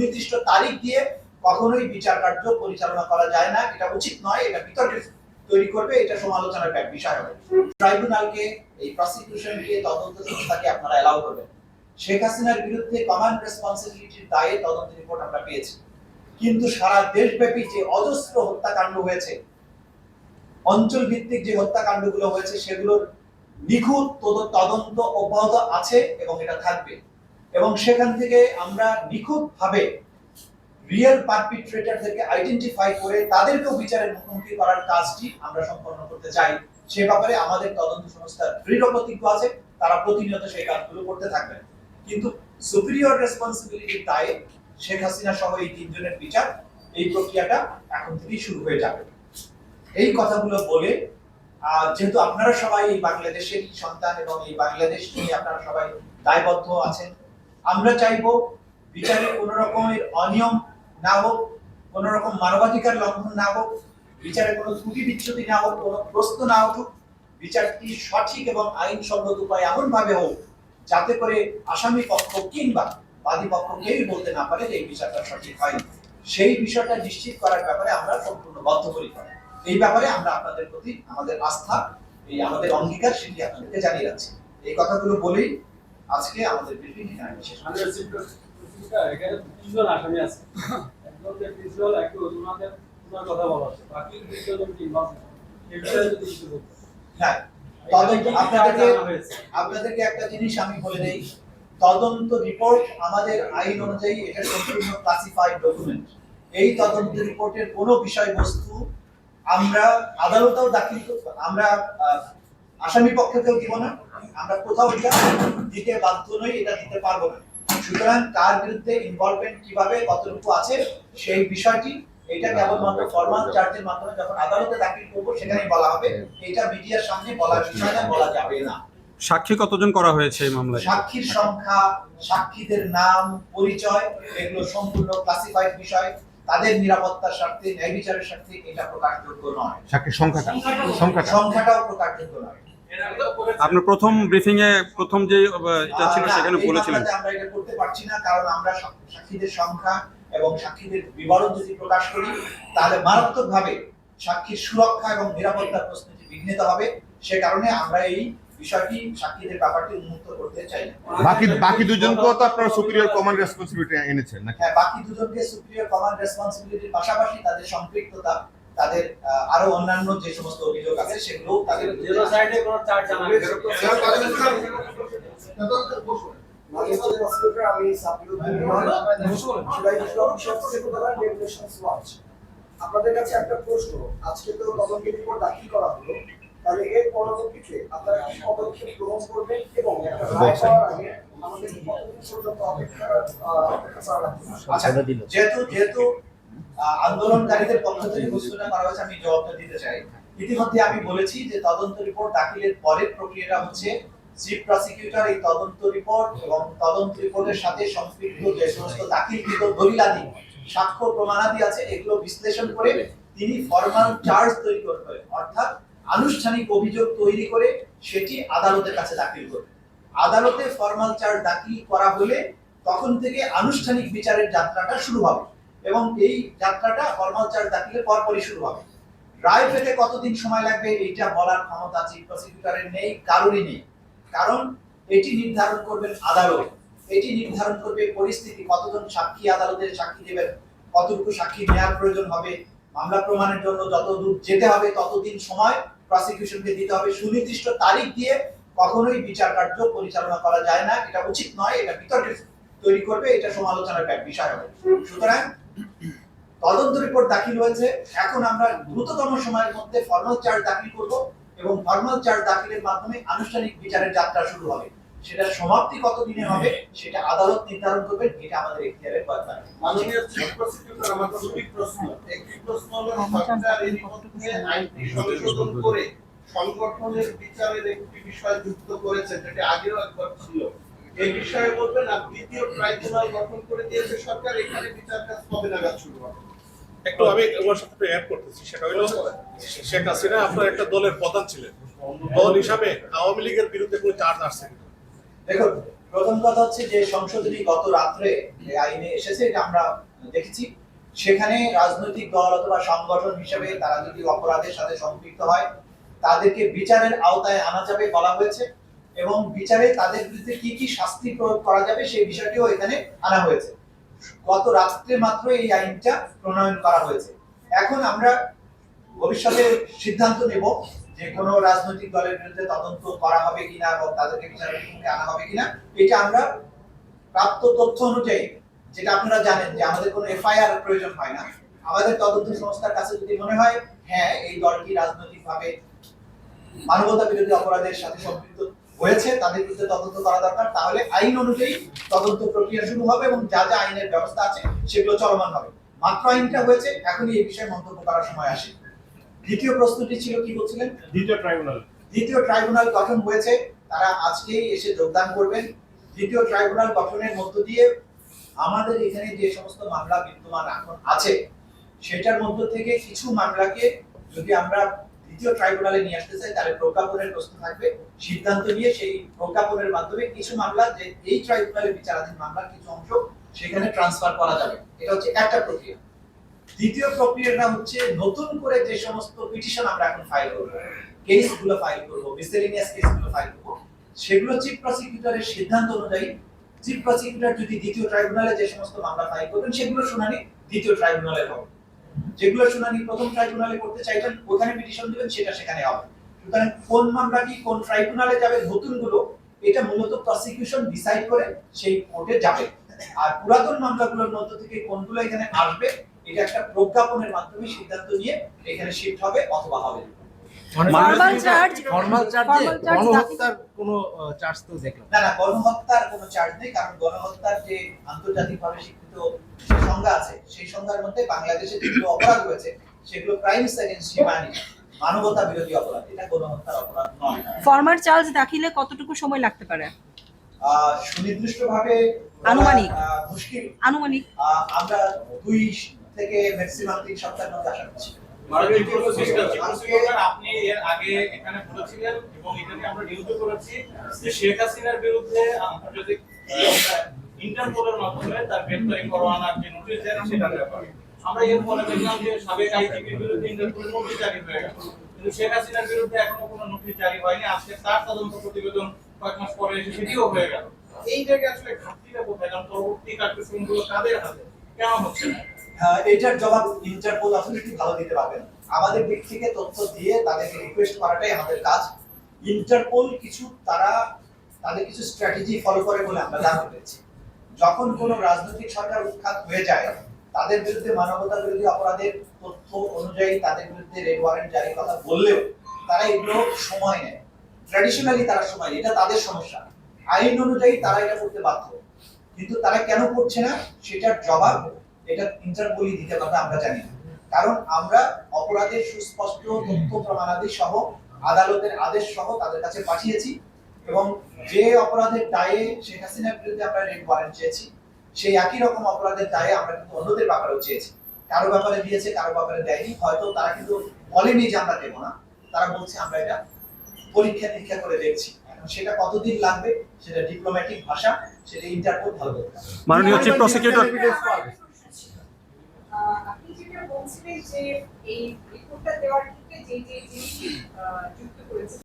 সুনির্দিষ্ট তারিখ দিয়ে কখনোই বিচার কার্য পরিচালনা করা যায় না। এটা উচিত নয়, এটা বিতর্কের তৈরি করবে, এটা সমালোচনার ব্যাপ- বিষয় হবে। ট্রাইব্যুনালকে এই প্রসিকিউশনকে তদন্ত সংস্থাকে আপনারা এলাও করবেন। শেখ হাসিনার বিরুদ্ধে কমান্ড রেসপন্সিবিলিটির দায়ে তদন্ত রিপোর্ট আমরা পেয়েছি। কিন্তু সারা দেশব্যাপী যে অজস্র হত্যাকাণ্ড হয়েছে অঞ্চল ভিত্তিক যে হত্যাকাণ্ডগুলো হয়েছে, সেগুলোর নিখুঁত তদ- তদন্ত অব্যাহত আছে এবং এটা থাকবে। এবং সেখান থেকে আমরা নিখুঁত ভাবে রিয়েল পারপিট্রেটরদেরকে আইডেন্টিফাই করে তাদেরকেও বিচারের মুখোমুখি করার কাজটি আমরা সম্পন্ন করতে চাই। সে ব্যাপারে আমাদের তদন্ত সংস্থার দৃঢ় প্রতিজ্ঞ আছে, তারা প্রতিনিয়ত সেই কাজগুলো করতে থাকবেন। কিন্তু সুপিরিয়র রেসপন্সিবিলিটির দায়ে শেখ হাসিনা সহ এই তিনজনের বিচার, এই প্রক্রিয়াটা এখন থেকেই শুরু হয়ে যাবে। এই কথাগুলো বলে যেহেতু আপনারা সবাই এই বাংলাদেশের সন্তান এবং এই বাংলাদেশ নিয়ে আপনারা সবাই দায়বদ্ধ আছেন আমরা চাইব বিচারে কোনো রকমের অনিয়ম না হোক, কোনো রকম মানবাধিকার লঙ্ঘন না হোক, বিচারে কোনো ত্রুটি বিচ্ছুতি না হোক, কোনো প্রশ্ন না উঠুক, বিচারটি সঠিক এবং আইনসম্মত উপায় এমন ভাবে হোক যাতে করে আসামি পক্ষ কিংবা বাদী পক্ষ কেউই বলতে না পারে যে এই বিচারটা সঠিক হয়নি সেই বিষয়টা নিশ্চিত করার ব্যাপারে আমরা সম্পূর্ণ বদ্ধপরিকর। এই ব্যাপারে আমরা আপনাদের প্রতি আমাদের আস্থা, এই আমাদের অঙ্গীকার সেটি আপনাদেরকে জানিয়ে যাচ্ছি এই কথাগুলো বলেই আজকে আমাদের ব্রিফিং এখানে শেষ করছি। এখানে তিনজন আসামি আছে। একজন যে প্রিন্সিপাল একটু ওনাদের ওনার কথা বলা আছে। বাকি টিম আছে এই বিষয়ে যদি কিছু বলতেন। হ্যাঁ। আপনাদেরকে আপনাদেরকে একটা জিনিস আমি বলে দেই। তদন্ত রিপোর্ট আমাদের আইন অনুযায়ী এটা সম্পূর্ণ ক্লাসিফাইড ডকুমেন্ট এই তদন্ত রিপোর্টের কোনো বিষয়বস্তু আমরা আদালতেও দাখিল করব আমরা আসামি পক্ষকেও দিব না। আমরা কোথাও এটা দিতে বাধ্য নই এটা দিতে পারব না। সুতরাং কার বিরুদ্ধে ইনভলভমেন্ট কীভাবে কতটুকু আছে সেই বিষয়টি এটা কেবলমাত্র ফরমাল চার্জের মাধ্যমে যখন আদালতে দাখিল করব সেখানেই বলা হবে। এটা মিডিয়ার সামনে বলার বিষয় না বলা যাবে না। সাক্ষী কতজন করা হয়েছে এই মামলায়? সাক্ষীর সংখ্যা সাক্ষীদের নাম পরিচয় এগুলো সম্পূর্ণ ক্লাসিফাইড বিষয়। তাদের নিরাপত্তার স্বার্থে ন্যায় বিচারের স্বার্থে এটা প্রকাশযোগ্য নয়। সাক্ষীর সংখ্যাটা সংখ্যাটা? সংখ্যাটাও প্রকাশযোগ্য নয়। আপনার প্রথম ব্রিফিং এ প্রথম যে এটা ছিল সেখানে বলেছিলেন। আমরা এটা করতে পারছি না কারণ আমরা সাক্ষীদের সংখ্যা এবং সাক্ষীদের বিবরণ যদি প্রকাশ করি তাহলে মারাত্মকভাবে সাক্ষীর সুরক্ষা এবং নিরাপত্তার প্রশ্নটি বিঘ্নিত হবে সে কারণে আমরা এই বিষয়টি সাক্ষীদের ব্যাপারটি উন্মুক্ত করতে চাই না। বাকি বাকি দুজনকেও তো আপনারা সুপিরিয়র কমান্ড রেসপন্সিবিলিটি এনেছেন নাকি? হ্যাঁ বাকি দুজনকে সুপ্রিয়র কমান্ড রেসপন্সিবিলিটির পাশাপাশি তাদের সম্পৃক্ততা তাদের আরও অন্যান্য যে সমস্ত অভিযোগ আছে সেগুলো তাদের জিরো সাইডে কোনো চার্জ ওয়াচ আপনাদের কাছে একটা প্রশ্ন আজকে তো তদন্ত রিপোর্ট দাখিল করা হলো তাহলে এর পরবর্তীতে আপনারা কি পদক্ষেপ গ্রহণ করবেন এবং একটা রায় পাওয়ার আগে আমাদের কতদিন পর্যন্ত অপেক্ষা আচ্ছা যেহেতু যেহেতু আন্দোলনকারীদের পক্ষ থেকে ঘোষণা করা হয়েছে, আমি জবাবটা দিতে চাই। ইতিমধ্যে আমি বলেছি যে তদন্ত রিপোর্ট দাখিলের পরের প্রক্রিয়াটা হচ্ছে চিফ প্রসিকিউটর এই তদন্ত রিপোর্ট এবং তদন্ত রিপোর্টের সাথে সম্পৃক্ত যে সমস্ত দাখিলকৃত দলিলাদি, সাক্ষ্য প্রমাণাদি আছে, এগুলো বিশ্লেষণ করে তিনি ফর্মাল চার্জ তৈরি করবেন অর্থাৎ আনুষ্ঠানিক অভিযোগ তৈরি করে সেটি আদালতের কাছে দাখিল করবে। আদালতে ফর্মাল চার্জ দাখিল করা হলে তখন থেকে আনুষ্ঠানিক বিচারের যাত্রাটা শুরু হবে। এবং এই যাত্রাটা ফর্মাল চার্জ দাখিলের পরপরই শুরু হবে। রায় পেতে কতদিন সময় লাগবে এইটা বলার ক্ষমতা চিফ প্রসিকিউটরের নেই, কারোরই নেই। কারণ এটি নির্ধারণ করবেন আদালত। এটি নির্ধারণ করবে পরিস্থিতি, কতজন সাক্ষী আদালতের সাক্ষী দেবেন, কতটুকু সাক্ষী নেওয়ার প্রয়োজন হবে, মামলা প্রমাণের জন্য যত দূর যেতে হবে, ততদিন সময় প্রসিকিউশনকে দিতে হবে। সুনির্দিষ্ট তারিখ দিয়ে কখনোই বিচার কার্য পরিচালনা করা যায় না, এটা উচিত নয়, এটা বিতর্কের তৈরি করবে, এটা সমালোচনার বিষয় হবে। সুতরাং তদন্ত রিপোর্ট দাখিল হয়েছে। এখন আমরা দ্রুততম সময়ের মধ্যে ফর্মাল চার্জ দাখিল করব এবং ফর্মাল চার্জ দাখিলের মাধ্যমে আনুষ্ঠানিক বিচারের যাত্রা শুরু হবে। সেটা সমাপ্তি কত দিনে হবে সেটা আদালত নির্ধারণ করবে এটা আমাদের এখতিয়ারের ব্যাপার মাননীয় চিফ প্রসিকিউটর আমার দুটি প্রশ্ন। একটি প্রশ্ন হলো সরকার এর মধ্যে আইনটি সংশোধন করে সংগঠনের বিচারের একটি বিষয় যুক্ত করেছে যেটা আগেও একবার ছিল। এই বিষয়ে বলবেন আর দ্বিতীয় ট্রাইব্যুনাল গঠন করে দিয়েছে সরকার এখানে বিচার কাজ কবে নাগাদ শুরু হবে? একটু আমি ওর সাথে একটু অ্যাড করতেছি সেটা হলো শেখ হাসিনা আপনার একটা দলের প্রধান ছিলেন। দল হিসাবে আওয়ামী লীগের বিরুদ্ধে কোনো চার্জ আসছে দেখুন প্রথম কথা হচ্ছে যে সংশোধনী গত রাত্রে যে আইনে এসেছে এটা আমরা দেখেছি। সেখানে রাজনৈতিক দল অথবা সংগঠন হিসেবে তারা যদি অপরাধের সাথে সম্পৃক্ত হয় তাদেরকে বিচারের আওতায় আনা যাবে বলা হয়েছে। এবং বিচারে তাদের বিরুদ্ধে কি কি শাস্তি প্রয়োগ করা যাবে সেই বিষয়টিও এখানে আনা হয়েছে। গত রাত্রে মাত্র এই আইনটা প্রণয়ন করা হয়েছে। এখন আমরা ভবিষ্যতে সিদ্ধান্ত নেব যে কোনো রাজনৈতিক দলের বিরুদ্ধে তদন্ত করা হবে কিনা এবং তাদেরকে বিচারের মুখে আনা হবে কিনা, এটা আমরা প্রাপ্ত তথ্য অনুযায়ী, যেটা আপনারা জানেন যে আমাদের কোনো এফআইআর প্রয়োজন হয় না। আমাদের তদন্ত সংস্থার কাছে যদি মনে হয় হ্যাঁ এই দলটি রাজনৈতিকভাবে মানবতা বিরোধী অপরাধের সাথে সম্পৃক্ত হয়েছে তাদের বিরুদ্ধে তদন্ত করা দরকার। তাহলে আইন অনুযায়ী তদন্ত প্রক্রিয়া শুরু হবে এবং যা যা আইনের ব্যবস্থা আছে সেগুলো চলমান হবে। মাত্র আইনটা হয়েছে এখনই এই বিষয়ে মন্তব্য করার সময় আসে। দ্বিতীয় প্রশ্নটি ছিল কি বলছিলেন? দ্বিতীয় ট্রাইব্যুনাল। দ্বিতীয় ট্রাইব্যুনাল গঠন হয়েছে তারা আজকেই এসে যোগদান করবেন। দ্বিতীয় ট্রাইব্যুনাল গঠনের মধ্য দিয়ে আমাদের এখানে যে সমস্ত মামলা বিদ্যমান এখন আছে সেটার মধ্য থেকে কিছু মামলাকে যদি আমরা দ্বিতীয় ট্রাইব্যুনালে নিয়ে আসতে চাই, তাহলে প্রজ্ঞাপনের প্রশ্ন থাকবে। সিদ্ধান্ত নিয়ে সেই প্রজ্ঞাপনের মাধ্যমে কিছু মামলা, যে এই ট্রাইব্যুনালে বিচারাধীন মামলার কিছু অংশ, সেখানে ট্রান্সফার করা যাবে। এটা হচ্ছে একটা প্রক্রিয়া। দ্বিতীয় প্রক্রিয়াটা হচ্ছে নতুন করে যে সমস্ত পিটিশন আমরা এখন ফাইল করব কেসগুলো ফাইল করব মিসেলিনিয়াস কেসগুলো ফাইল করব, সেগুলো চিফ প্রসিকিউটরের সিদ্ধান্ত অনুযায়ী চিফ প্রসিকিউটর যদি দ্বিতীয় ট্রাইব্যুনালে যে সমস্ত মামলা ফাইল করবেন, সেগুলো শুনানি দ্বিতীয় ট্রাইব্যুনালে হবে। যেগুলো শুনানি, প্রথম ট্রাইব্যুনালে করতে চাইবেন ওখানে পিটিশন দিবেন, সেটা সেখানে হবে সুতরাং কোন মামলাটি কোন ট্রাইব্যুনালে যাবে, নতুনগুলো, এটা মূলত প্রসিকিউশন ডিসাইড করে সেই কোর্টে যাবে আর পুরাতন মামলাগুলোর মধ্য থেকে কোনগুলো এখানে আসবে, এটা একটা প্রজ্ঞাপনের মাধ্যমে সিদ্ধান্ত নিয়ে এখানে শিফট হবে অথবা হবে। ফর্মাল চার্জ ফর্মাল চার্জে গণহত্যার কোনো চার্জ তো দেখলাম। না। না না গণহত্যার কোনো চার্জ নেই কারণ গণহত্যার যে আন্তর্জাতিকভাবে স্বীকৃত সংজ্ঞা আছে সেই সংজ্ঞার মধ্যে বাংলাদেশে যেগুলো অপরাধ হয়েছে সেগুলো ক্রাইমস এগেইনস্ট হিউম্যানিটি মানবতা বিরোধী অপরাধ এটা গণহত্যার অপরাধ নয়। ফর্মাল চার্জ দাখিলে কতটুকু সময় লাগতে পারে? আহ, সুনির্দিষ্টভাবে আনুমানিক। আহ, মুশকিল। আনুমানিক। আহ, আমরা দুই থেকে ম্যাক্সিমাম তিন সপ্তাহের মধ্যে আশা করছি। আপনি এর আগে এখানে বলেছিলেন এবং এখানে আমরা নিউজও করেছি যে শেখ হাসিনার বিরুদ্ধে আন্তর্জাতিক ইন্টারপোলের মাধ্যমে তার গ্রেপ্তারি পরোয়ানার যে নোটিশ জারি সেটার ব্যাপারে। আমরা এর পরে দেখলাম যে সাবেক আইজিপির বিরুদ্ধে ইন্টারপোলের নোটিশ জারি হয়ে গেল কিন্তু শেখ হাসিনার বিরুদ্ধে এখনও কোনো নোটিশ জারি হয়নি। আজকে তার তদন্ত প্রতিবেদন কয়েক মাস পরে এসে সেটিও হয়ে গেল। এই জায়গায় আসলে ঘাটতিটা কোথায়? কারণ পরবর্তী কার্যক্রমগুলো কাদের হাতে? কেন হচ্ছে না? এটার জবাব ইন্টারপোল অথরিটি ভালো দিতে পারবেন। আমাদের দিক থেকে তথ্য দিয়ে তাদেরকে রিকোয়েস্ট করাটাই আমাদের কাজ। ইন্টারপোল কিছু তারা, তাদের কিছু স্ট্র্যাটেজি ফলো করে বলে আমরা জানতে পেরেছি যখন কোনো রাজনৈতিক সরকার উৎখাত হয়ে যায়, তাদের বিরুদ্ধে মানবতা বিরোধী অপরাধের তথ্য অনুযায়ী তাদের বিরুদ্ধে রেড ওয়ারেন্ট জারির কথা বললেও তারা এগুলো সময় নেয়। ট্র্যাডিশনালি তারা সময় এটা তাদের সমস্যা। আইন অনুযায়ী তারা এটা করতে বাধ্য। কিন্তু তারা কেন করছে না, সেটার জবাব এটা ইন্টারপোলই দিতে পারবে আমরা জানি না। কারণ আমরা অপরাধের সুস্পষ্ট তথ্য প্রমাণাদি সহ আদালতের আদেশ সহ তাদের কাছে পাঠিয়েছি এবং যে অপরাধের দায়ে শেখ হাসিনার বিরুদ্ধে আমরা রেড ওয়ারেন্ট চেয়েছি সেই একই রকম অপরাধের দায়ে আমরা কিন্তু অন্যদের ব্যাপারেও চেয়েছি। কারও ব্যাপারে দিয়েছে কারও ব্যাপারে দেয়নি। হয়তো তারা কিন্তু বলেনি যে আমরা দেবো না। তারা বলছে আমরা এটা পরীক্ষা নিরীক্ষা করে দেখছি। এখন সেটা কতদিন লাগবে? সেটা ডিপ্লোম্যাটিক ভাষা সেটা ইন্টারপোল ভালো করতে মাননীয় চিফ প্রসিকিউটর আপনি যেটা বলছিলেন যে এই রিপোর্টটা দেওয়ার ক্ষেত্রে যে যে জিনিস যুক্ত করেছে